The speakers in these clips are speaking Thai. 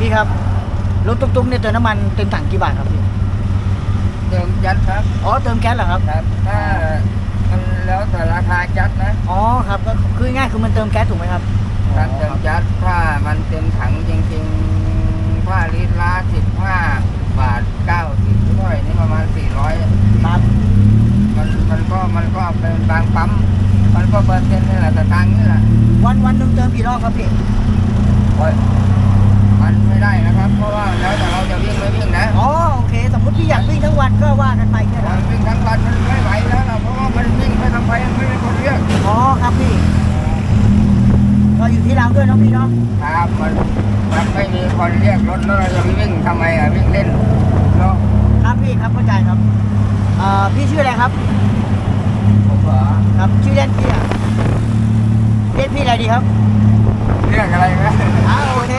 พี่ครับรถตุ๊กๆเนี่ยเติมน้ำมันเต็มถังกี่บาทครับพี่เติมยัดครับ อ๋อเติมแก๊สเหรอครับ ครับ ถ้ามันแล้วแต่ราคายัดนะอ๋อครับก็คือง่ายคือมันเติมแก๊สถูกไหมครับการเติมยัดถ้ามันเต็มถังจริงๆถ้าลิตรละสิบห้าบาทเก้าสิบเท่าไหร่นี่ประมาณสี่ร้อยครับมันมันก็มันก็เป็นบางปั๊มมันก็เปอร์เซ็นต์นี่แหละแต่ทางนี่แหละวันวันหนึ่งเติมกี่รอบครับพี่ ก็ว่ากันไปแค่มันั้นนวิ่งทั้งวันมันไม่ไหวแล้วนะเพราะว่ามันวิ่งไปทางไปมันไม่ได้คนเรียกอ๋อครับพี่ก็อยู่ที่เราด้วยเนาะพี่เนาะครับมันมันไม่มีคนเรียกรถแล้วเราจะไปวิ่งทำไมอะวิ่งเล่นเนาะครับพี่ครับเข้าใจครับเอ่อพี่ชื่ออะไรครับผมเหรอครับชื่อเล่นพี่อะเรียกพี่อะไรดีครับเรียกอะไรนะอ่าโอเค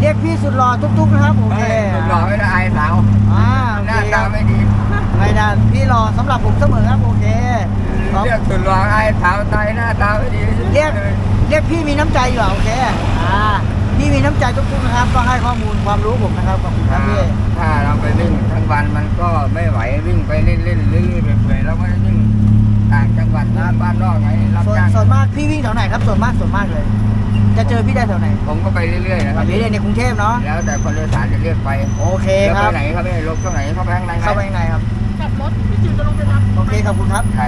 เรียกพี่สุดหล่อตุ๊กๆนะครับโอเคเฮ้ยหนุ่มหล่อไม่ได้อายสาวอ่าโอหเคน้าคตา รับ ไม่ดี ไม่ได้ พี่หล่อสำหรับผมเสมอครับโอเคครับเรียกสุดหล่ออายสาวตายหน้าตาไม่ดีเรียกเรียกพี่มีน้ำใจอยู่อะโอเคอ่าพี่มีน้ำใจตุ๊กๆนะครับก็ให้ข้อมูลความรู้ผมนะครับขอบคุณครับพี่ถ้าเราไปวิ่งทั้งวันมันก็ไม่ไหววิ่งไปเล่นเล่นๆเรื่อยๆเปื่อยๆเราไม่ได้วิ่งต่างจังหวัดนะบ้านนอกไงรับส่วนจ้างส่วนมากพี่วิ่งแถวไหนครับส่วนมากส่วนมากเลย จะเจอพี่ได้แถวไหนผมก็ไปเรื่อยๆนะคแถรับวนี้เลยในกรุงเทพเนาะแล้วแต่คนโดยสารจะเรียกไปโอเคแล้วคไปรับไหนครับพี่ลงตรงไหนเข้าไปข้างในไหมเข้าไปข้างในครับ ขอบคุณครับ